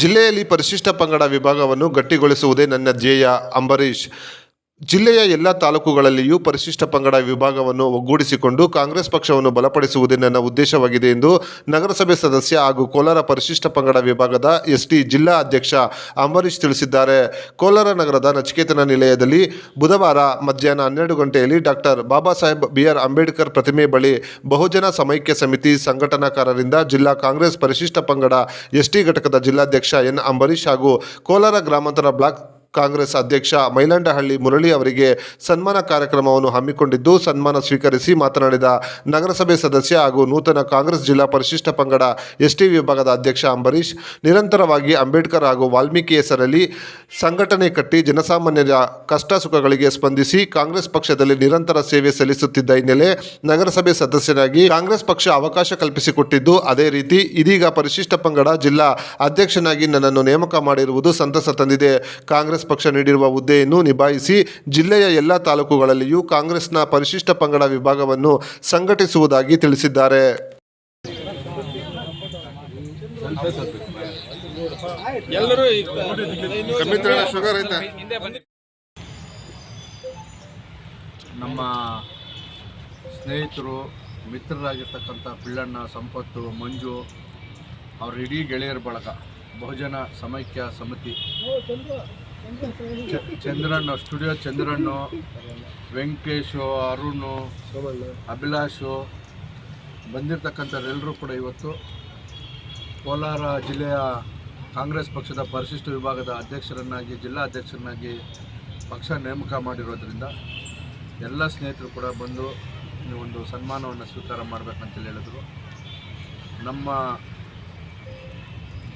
ಜಿಲ್ಲೆಯಲ್ಲಿ ಪರಿಶಿಷ್ಟ ಪಂಗಡ ವಿಭಾಗವನ್ನು ಗಟ್ಟಿಗೊಳಿಸುವುದೇ ನನ್ನ ಧ್ಯೇಯ ಅಂಬರೀಶ್ ಜಿಲ್ಲೆಯ ಎಲ್ಲ ತಾಲೂಕುಗಳಲ್ಲಿಯೂ ಪರಿಶಿಷ್ಟ ಪಂಗಡ ವಿಭಾಗವನ್ನು ಒಗ್ಗೂಡಿಸಿಕೊಂಡು ಕಾಂಗ್ರೆಸ್ ಪಕ್ಷವನ್ನು ಬಲಪಡಿಸುವುದೇ ನನ್ನ ಉದ್ದೇಶವಾಗಿದೆ ಎಂದು ನಗರಸಭೆ ಸದಸ್ಯ ಹಾಗೂ ಕೋಲಾರ ಪರಿಶಿಷ್ಟ ಪಂಗಡ ವಿಭಾಗದ ಎಸ್ಟಿ ಜಿಲ್ಲಾ ಅಧ್ಯಕ್ಷ ಅಂಬರೀಶ್ ತಿಳಿಸಿದ್ದಾರೆ. ಕೋಲಾರ ನಗರದ ನಚಿಕೇತನ ನಿಲಯದಲ್ಲಿ ಬುಧವಾರ ಮಧ್ಯಾಹ್ನ ಹನ್ನೆರಡು ಗಂಟೆಯಲ್ಲಿ doctor Baba Saheb B R Ambedkar ಪ್ರತಿಮೆ ಬಳಿ ಬಹುಜನ ಸಮೈಕ್ಯ ಸಮಿತಿ ಸಂಘಟನಾಕಾರರಿಂದ ಜಿಲ್ಲಾ ಕಾಂಗ್ರೆಸ್ ಪರಿಶಿಷ್ಟ ಪಂಗಡ ಎಸ್ಟಿ ಘಟಕದ ಜಿಲ್ಲಾಧ್ಯಕ್ಷ ಎನ್ ಅಂಬರೀಶ್ ಹಾಗೂ ಕೋಲಾರ ಗ್ರಾಮಾಂತರ ಬ್ಲಾಕ್ ಕಾಂಗ್ರೆಸ್ ಅಧ್ಯಕ್ಷ ಮೈಲಂಡಹಳ್ಳಿ ಮುರಳಿ ಅವರಿಗೆ ಸನ್ಮಾನ ಕಾರ್ಯಕ್ರಮವನ್ನು ಹಮ್ಮಿಕೊಂಡಿದ್ದು, ಸನ್ಮಾನ ಸ್ವೀಕರಿಸಿ ಮಾತನಾಡಿದ ನಗರಸಭೆ ಸದಸ್ಯ ಹಾಗೂ ನೂತನ ಕಾಂಗ್ರೆಸ್ ಜಿಲ್ಲಾ ಪರಿಶಿಷ್ಟ ಪಂಗಡ ಎಸ್ಟಿ ವಿಭಾಗದ ಅಧ್ಯಕ್ಷ ಅಂಬರೀಶ್ ನಿರಂತರವಾಗಿ ಅಂಬೇಡ್ಕರ್ ಹಾಗೂ ವಾಲ್ಮೀಕಿ ಹೆಸರಲ್ಲಿ ಸಂಘಟನೆ ಕಟ್ಟಿ ಜನಸಾಮಾನ್ಯರ ಕಷ್ಟ ಸುಖಗಳಿಗೆ ಸ್ಪಂದಿಸಿ ಕಾಂಗ್ರೆಸ್ ಪಕ್ಷದಲ್ಲಿ ನಿರಂತರ ಸೇವೆ ಸಲ್ಲಿಸುತ್ತಿದ್ದ ಹಿನ್ನೆಲೆ ನಗರಸಭೆ ಸದಸ್ಯರಾಗಿ ಕಾಂಗ್ರೆಸ್ ಪಕ್ಷ ಅವಕಾಶ ಕಲ್ಪಿಸಿಕೊಟ್ಟಿದ್ದು, ಅದೇ ರೀತಿ ಇದೀಗ ಪರಿಶಿಷ್ಟ ಪಂಗಡ ಜಿಲ್ಲಾ ಅಧ್ಯಕ್ಷನಾಗಿ ನನ್ನನ್ನು ನೇಮಕ ಮಾಡಿರುವುದು ಸಂತಸ ತಂದಿದೆ. ಕಾಂಗ್ರೆಸ್ ಪಕ್ಷ ನೀಡಿರುವ ಹುದ್ದೆಯನ್ನು ನಿಭಾಯಿಸಿ ಜಿಲ್ಲೆಯ ಎಲ್ಲ ತಾಲೂಕುಗಳಲ್ಲಿಯೂ ಕಾಂಗ್ರೆಸ್ನ ಪರಿಶಿಷ್ಟ ಪಂಗಡ ವಿಭಾಗವನ್ನು ಸಂಘಟಿಸುವುದಾಗಿ ತಿಳಿಸಿದ್ದಾರೆ. ಎಲ್ಲರೂ ನಮ್ಮ ಸ್ನೇಹಿತರು ಮಿತ್ರರಾಗಿರ್ತಕ್ಕಂಥ ಪಿಳ್ಳಣ್ಣ ಸಂಪತ್ತು ಮಂಜು ಅವ್ರ ಇಡೀ ಗೆಳೆಯರ ಬಳಗ ಬಹುಜನ ಸಮೈಕ್ಯ ಸಮಿತಿ. ಚಂದ್ರಣ್ಣ ಸ್ಟುಡಿಯೋ ಚಂದ್ರಣ್ಣು, ವೆಂಕಟೇಶು, ಅರುಣು, ಅಭಿಲಾಷು ಬಂದಿರತಕ್ಕಂಥವರೆಲ್ಲರೂ ಕೂಡ ಇವತ್ತು ಕೋಲಾರ ಜಿಲ್ಲೆಯ ಕಾಂಗ್ರೆಸ್ ಪಕ್ಷದ ಪರಿಶಿಷ್ಟ ವಿಭಾಗದ ಅಧ್ಯಕ್ಷರನ್ನಾಗಿ, ಜಿಲ್ಲಾ ಅಧ್ಯಕ್ಷರನ್ನಾಗಿ ಪಕ್ಷ ನೇಮಕ ಮಾಡಿರೋದ್ರಿಂದ ಎಲ್ಲ ಸ್ನೇಹಿತರು ಕೂಡ ಬಂದು ಒಂದು ಸನ್ಮಾನವನ್ನು ಸ್ವೀಕಾರ ಮಾಡಬೇಕಂತೇಳಿ ಹೇಳಿದರು. ನಮ್ಮ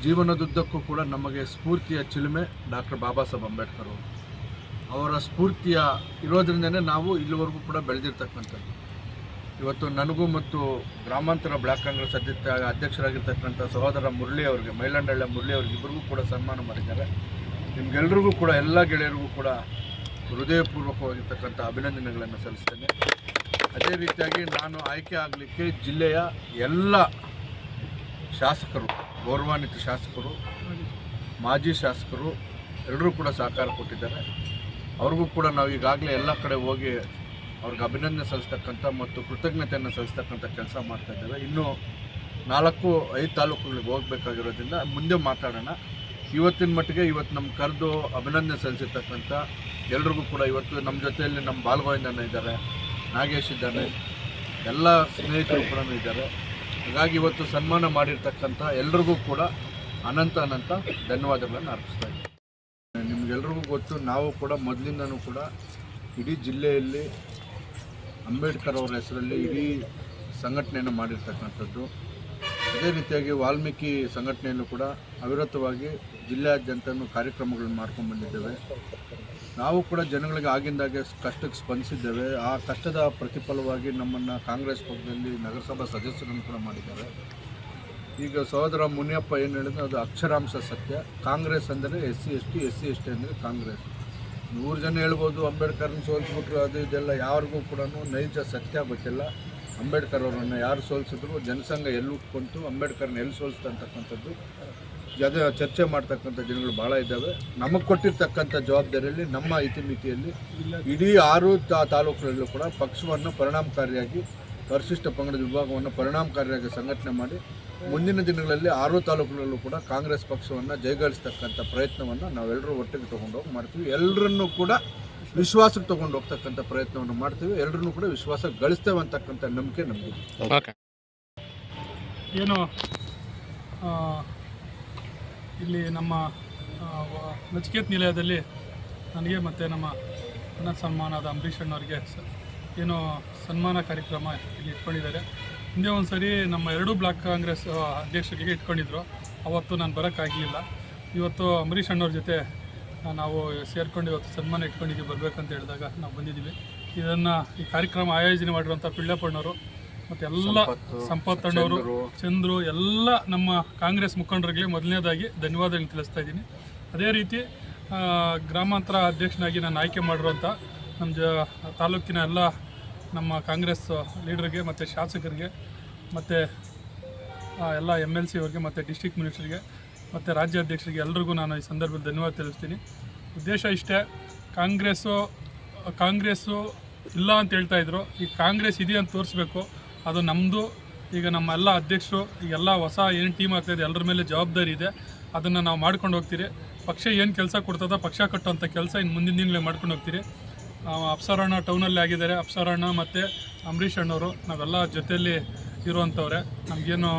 ಜೀವನದುದ್ದಕ್ಕೂ ಕೂಡ ನಮಗೆ ಸ್ಫೂರ್ತಿಯ ಚಿಲುಮೆ ಡಾಕ್ಟರ್ ಬಾಬಾ ಸಾಹೇಬ್ ಅಂಬೇಡ್ಕರ್ ಅವರು. ಅವರ ಸ್ಫೂರ್ತಿಯ ಇರೋದ್ರಿಂದನೇ ನಾವು ಇಲ್ಲಿವರೆಗೂ ಕೂಡ ಬೆಳೆದಿರ್ತಕ್ಕಂಥದ್ದು. ಇವತ್ತು ನನಗೂ ಮತ್ತು ಗ್ರಾಮಾಂತರ ಬ್ಲಾಕ್ ಕಾಂಗ್ರೆಸ್ ಅಧ್ಯಕ್ಷ, ಅಧ್ಯಕ್ಷರಾಗಿರ್ತಕ್ಕಂಥ ಸಹೋದರ ಮುರಳಿ ಅವರಿಗೆ ಮೈಲಂಡಳ್ಳ ಮುರಳಿ ಅವರಿಗೆ ಇಬ್ಬರಿಗೂ ಕೂಡ ಸನ್ಮಾನ ಮಾಡಿದ್ದಾರೆ. ನಿಮ್ಗೆಲ್ರಿಗೂ ಕೂಡ, ಎಲ್ಲ ಗೆಳೆಯರಿಗೂ ಕೂಡ ಹೃದಯಪೂರ್ವಕವಾಗಿರ್ತಕ್ಕಂಥ ಅಭಿನಂದನೆಗಳನ್ನು ಸಲ್ಲಿಸ್ತೇನೆ. ಅದೇ ರೀತಿಯಾಗಿ ನಾನು ಆಯ್ಕೆ ಆಗಲಿಕ್ಕೆ ಜಿಲ್ಲೆಯ ಎಲ್ಲ ಶಾಸಕರು ಗೌರವಾನ್ವಿತ ಶಾಸಕರು, ಮಾಜಿ ಶಾಸಕರು ಎಲ್ಲರೂ ಕೂಡ ಸಹಕಾರ ಕೊಟ್ಟಿದ್ದಾರೆ. ಅವ್ರಿಗೂ ಕೂಡ ನಾವು ಈಗಾಗಲೇ ಎಲ್ಲ ಕಡೆ ಹೋಗಿ ಅವ್ರಿಗೆ ಅಭಿನಂದನೆ ಸಲ್ಲಿಸ್ತಕ್ಕಂಥ ಮತ್ತು ಕೃತಜ್ಞತೆಯನ್ನು ಸಲ್ಲಿಸ್ತಕ್ಕಂಥ ಕೆಲಸ ಮಾಡ್ತಾ ಇದ್ದೇವೆ. ಇನ್ನೂ ನಾಲ್ಕು, ಐದು ತಾಲೂಕುಗಳಿಗೆ ಹೋಗಬೇಕಾಗಿರೋದ್ರಿಂದ ಮುಂದೆ ಮಾತಾಡೋಣ. ಇವತ್ತಿನ ಮಟ್ಟಿಗೆ ಇವತ್ತು ನಮ್ಮ ಕರೆದು ಅಭಿನಂದನೆ ಸಲ್ಲಿಸಿರ್ತಕ್ಕಂಥ ಎಲ್ರಿಗೂ ಕೂಡ ಇವತ್ತು ನಮ್ಮ ಜೊತೆಯಲ್ಲಿ ನಮ್ಮ ಬಾಲಗೋವಿಂದನ ಇದ್ದಾರೆ, ನಾಗೇಶ್ ಇದ್ದಾನೆ ಎಲ್ಲ ಸ್ನೇಹಿತರು ಕೂಡ ಇದ್ದಾರೆ. ಹಾಗಾಗಿ ಇವತ್ತು ಸನ್ಮಾನ ಮಾಡಿರ್ತಕ್ಕಂಥ ಎಲ್ರಿಗೂ ಕೂಡ ಅನಂತ ಅನಂತ ಧನ್ಯವಾದಗಳನ್ನು ಅರ್ಪಿಸ್ತಾ ಇದ್ದೀನಿ. ನಿಮಗೆಲ್ರಿಗೂ ಗೊತ್ತು, ನಾವು ಕೂಡ ಮೊದಲಿಂದನೂ ಕೂಡ ಇಡೀ ಜಿಲ್ಲೆಯಲ್ಲಿ ಅಂಬೇಡ್ಕರ್ ಅವರ ಹೆಸರಲ್ಲಿ ಇಡೀ ಸಂಘಟನೆಯನ್ನು ಮಾಡಿರ್ತಕ್ಕಂಥದ್ದು. ಅದೇ ರೀತಿಯಾಗಿ ವಾಲ್ಮೀಕಿ ಸಂಘಟನೆಯನ್ನು ಕೂಡ ಅವಿರತವಾಗಿ ಜಿಲ್ಲೆಯಾದ್ಯಂತನೂ ಕಾರ್ಯಕ್ರಮಗಳನ್ನು ಮಾಡ್ಕೊಂಡು ಬಂದಿದ್ದೇವೆ. ನಾವು ಕೂಡ ಜನಗಳಿಗೆ ಆಗಿಂದಾಗೆ ಕಷ್ಟಕ್ಕೆ ಸ್ಪಂದಿಸಿದ್ದೇವೆ. ಆ ಕಷ್ಟದ ಪ್ರತಿಫಲವಾಗಿ ನಮ್ಮನ್ನು ಕಾಂಗ್ರೆಸ್ ಪಕ್ಷದಲ್ಲಿ ನಗರಸಭಾ ಸದಸ್ಯರನ್ನು ಕೂಡ ಮಾಡಿದ್ದಾರೆ. ಈಗ ಸಹೋದರ ಮುನಿಯಪ್ಪ ಏನು ಹೇಳಿದ್ರೆ, ಅದು ಅಕ್ಷರಾಂಶ ಸತ್ಯ. ಕಾಂಗ್ರೆಸ್ ಅಂದರೆ S C S T S C S T ಅಂದರೆ ಕಾಂಗ್ರೆಸ್. ನೂರು ಜನ ಹೇಳ್ಬೋದು ಅಂಬೇಡ್ಕರ್ನ ಸೋಲಿಸ್ಬಿಟ್ರು, ಅದು ಇದೆಲ್ಲ ಯಾರಿಗೂ ಕೂಡ ನೈಜ ಸತ್ಯ ಗೊತ್ತಿಲ್ಲ. ಅಂಬೇಡ್ಕರ್ ಅವರನ್ನು ಯಾರು ಸೋಲಿಸಿದ್ರು, ಜನಸಂಘ ಎಲ್ಲಿ ಉಟ್ಕೊಂತು, ಅಂಬೇಡ್ಕರ್ನ ಎಲ್ಲಿ ಸೋಲಿಸ್ತಾ ಅಂತಕ್ಕಂಥದ್ದು ಜನ ಚರ್ಚೆ ಮಾಡ್ತಕ್ಕಂಥ ಜನಗಳು ಭಾಳ ಇದ್ದಾವೆ. ನಮಗೆ ಕೊಟ್ಟಿರ್ತಕ್ಕಂಥ ಜವಾಬ್ದಾರಿಯಲ್ಲಿ ನಮ್ಮ ಇತಿಮಿತಿಯಲ್ಲಿ ಇಡೀ ಆರು ತಾ ತಾಲೂಕುಗಳಲ್ಲೂ ಕೂಡ ಪಕ್ಷವನ್ನು ಪರಿಣಾಮಕಾರಿಯಾಗಿ ಪರಿಶಿಷ್ಟ ಪಂಗಡದ ವಿಭಾಗವನ್ನು ಪರಿಣಾಮಕಾರಿಯಾಗಿ ಸಂಘಟನೆ ಮಾಡಿ ಮುಂದಿನ ದಿನಗಳಲ್ಲಿ ಆರು ತಾಲೂಕುಗಳಲ್ಲೂ ಕೂಡ ಕಾಂಗ್ರೆಸ್ ಪಕ್ಷವನ್ನು ಜಯಗಳಿಸ್ತಕ್ಕಂಥ ಪ್ರಯತ್ನವನ್ನು ನಾವೆಲ್ಲರೂ ಒಟ್ಟಿಗೆ ತೊಗೊಂಡು ಹೋಗಿ ಮಾಡ್ತೀವಿ. ಎಲ್ಲರನ್ನೂ ಕೂಡ ವಿಶ್ವಾಸಕ್ಕೆ ತೊಗೊಂಡು ಹೋಗ್ತಕ್ಕಂಥ ಪ್ರಯತ್ನವನ್ನು ಮಾಡ್ತೀವಿ. ಎಲ್ಲರನ್ನೂ ಕೂಡ ವಿಶ್ವಾಸ ಗಳಿಸ್ತೇವೆ ಅಂತಕ್ಕಂಥ ನಂಬಿಕೆ ನಮಗಿದೆ. ಏನು ಆ, ಇಲ್ಲಿ ನಮ್ಮ ನಚಿಕೇತ್ ನಿಲಯದಲ್ಲಿ ನನಗೆ ಮತ್ತು ನಮ್ಮ ಅಣ್ಣ ಸನ್ಮಾನದ ಅಂಬರೀಷ್ ಅಣ್ಣವ್ರಿಗೆ ಏನು ಸನ್ಮಾನ ಕಾರ್ಯಕ್ರಮ ಇಲ್ಲಿ ಇಟ್ಕೊಂಡಿದ್ದಾರೆ. ಹಿಂದೆ ಒಂದು ಸರಿ ನಮ್ಮ ಎರಡೂ ಬ್ಲಾಕ್ ಕಾಂಗ್ರೆಸ್ ಅಧ್ಯಕ್ಷರಿಗೆ ಇಟ್ಕೊಂಡಿದ್ರು. ಅವತ್ತು ನಾನು ಬರೋಕ್ಕಾಗಲಿಲ್ಲ. ಇವತ್ತು ಅಂಬರೀಷ್ ಅಣ್ಣವ್ರ ಜೊತೆ ನಾವು ಸೇರ್ಕೊಂಡು ಇವತ್ತು ಸನ್ಮಾನ ಇಟ್ಕೊಂಡಿದ್ದೀವಿ, ಬರಬೇಕಂತ ಹೇಳಿದಾಗ ನಾವು ಬಂದಿದ್ದೀವಿ. ಇದನ್ನು ಈ ಕಾರ್ಯಕ್ರಮ ಆಯೋಜನೆ ಮಾಡಿರುವಂಥ ಪಿಳ್ಳಪ್ಪಣ್ಣವರು ಮತ್ತು ಎಲ್ಲ ಸಂಪತ್ತು, ಸಂಪತ್ತಣ್ಣವರು ಚಂದ್ರು. ಎಲ್ಲ ನಮ್ಮ ಕಾಂಗ್ರೆಸ್ ಮುಖಂಡರಿಗೆ ಮೊದಲನೇದಾಗಿ ಧನ್ಯವಾದಗಳನ್ನು ತಿಳಿಸ್ತಾ ಇದ್ದೀನಿ. ಅದೇ ರೀತಿ ಗ್ರಾಮಾಂತರ ಅಧ್ಯಕ್ಷನಾಗಿ ನಾನು ಆಯ್ಕೆ ಮಾಡಿರುವಂಥ ನಮ್ಮ ಜ ತಾಲೂಕಿನ ಎಲ್ಲ ನಮ್ಮ ಕಾಂಗ್ರೆಸ್ ಲೀಡರ್ಗೆ ಮತ್ತು ಶಾಸಕರಿಗೆ ಮತ್ತು ಎಲ್ಲ ಎಂ ಎಲ್ ಸಿ ಅವ್ರಿಗೆ ಮತ್ತು ಡಿಸ್ಟಿಕ್ ಮಿನಿಸ್ಟರ್ಗೆ ಮತ್ತು ರಾಜ್ಯಾಧ್ಯಕ್ಷರಿಗೆ ಎಲ್ರಿಗೂ ನಾನು ಈ ಸಂದರ್ಭದಲ್ಲಿ ಧನ್ಯವಾದ ತಿಳಿಸ್ತೀನಿ. ಉದ್ದೇಶ ಇಷ್ಟೇ ಕಾಂಗ್ರೆಸ್ಸು ಕಾಂಗ್ರೆಸ್ಸು ಇಲ್ಲ ಅಂತ ಹೇಳ್ತಾ ಇದ್ರು. ಈ ಕಾಂಗ್ರೆಸ್ ಇದೆ ಅಂತ ತೋರಿಸ್ಬೇಕು. ಅದು ನಮ್ಮದು ಈಗ ನಮ್ಮ ಎಲ್ಲ ಅಧ್ಯಕ್ಷರು ಈಗೆಲ್ಲ ಹೊಸ ಏನು ಟೀಮ್ ಆಗ್ತಾಯಿದೆ ಎಲ್ಲರ ಮೇಲೆ ಜವಾಬ್ದಾರಿ ಇದೆ. ಅದನ್ನು ನಾವು ಮಾಡ್ಕೊಂಡು ಹೋಗ್ತೀರಿ. ಪಕ್ಷ ಏನು ಕೆಲಸ ಕೊಡ್ತದ ಪಕ್ಷ ಕಟ್ಟುವಂಥ ಕೆಲಸ ಇನ್ನು ಮುಂದಿನ ದಿನಗಳೇ ಮಾಡ್ಕೊಂಡು ಹೋಗ್ತೀರಿ. ಅಪ್ಸರಣ್ಣ ಟೌನಲ್ಲಿ ಆಗಿದ್ದಾರೆ. ಅಪ್ಸರಣ್ಣ ಮತ್ತು ಅಂಬರೀಷ್ ಅಣ್ಣವರು. ನಾವೆಲ್ಲ ಜೊತೆಯಲ್ಲಿ ಇರುವಂಥವ್ರೆ ನಮಗೇನು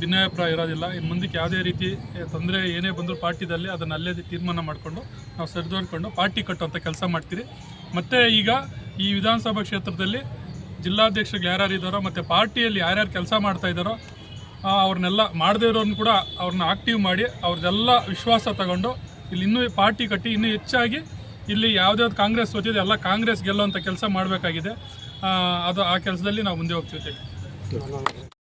ಭಿನ್ನಾಭಿಪ್ರಾಯ ಇರೋದಿಲ್ಲ. ಇನ್ನು ಮುಂದಕ್ಕೆ ಯಾವುದೇ ರೀತಿ ತೊಂದರೆ ಏನೇ ಬಂದರೂ ಪಾರ್ಟಿದಲ್ಲಿ ಅದನ್ನು ಅಲ್ಲೇ ತೀರ್ಮಾನ ಮಾಡಿಕೊಂಡು ನಾವು ಸರಿದೋಡ್ಕೊಂಡು ಪಾರ್ಟಿ ಕಟ್ಟುವಂಥ ಕೆಲಸ ಮಾಡ್ತೀರಿ. ಮತ್ತು ಈಗ ಈ ವಿಧಾನಸಭಾ ಕ್ಷೇತ್ರದಲ್ಲಿ ಜಿಲ್ಲಾಧ್ಯಕ್ಷರು ಯಾರ್ಯಾರು ಇದ್ದಾರೋ ಮತ್ತು ಪಾರ್ಟಿಯಲ್ಲಿ ಯಾರ್ಯಾರು ಕೆಲಸ ಮಾಡ್ತಾ ಇದ್ದಾರೋ ಅವ್ರನ್ನೆಲ್ಲ ಮಾಡದೇ ಇರೋರನ್ನ ಕೂಡ ಅವ್ರನ್ನ ಆಕ್ಟಿವ್ ಮಾಡಿ ಅವ್ರದ್ದೆಲ್ಲ ವಿಶ್ವಾಸ ತಗೊಂಡು ಇಲ್ಲಿ ಇನ್ನೂ ಪಾರ್ಟಿ ಕಟ್ಟಿ ಇನ್ನೂ ಹೆಚ್ಚಾಗಿ ಇಲ್ಲಿ ಯಾವುದ್ಯಾವ್ದು ಕಾಂಗ್ರೆಸ್ ಸೋತಿದೆ, ಎಲ್ಲ ಕಾಂಗ್ರೆಸ್ ಗೆಲ್ಲುವಂಥ ಕೆಲಸ ಮಾಡಬೇಕಾಗಿದೆ. ಅದು ಆ ಕೆಲಸದಲ್ಲಿ ನಾವು ಮುಂದೆ ಹೋಗ್ತಿದ್ದೇವೆ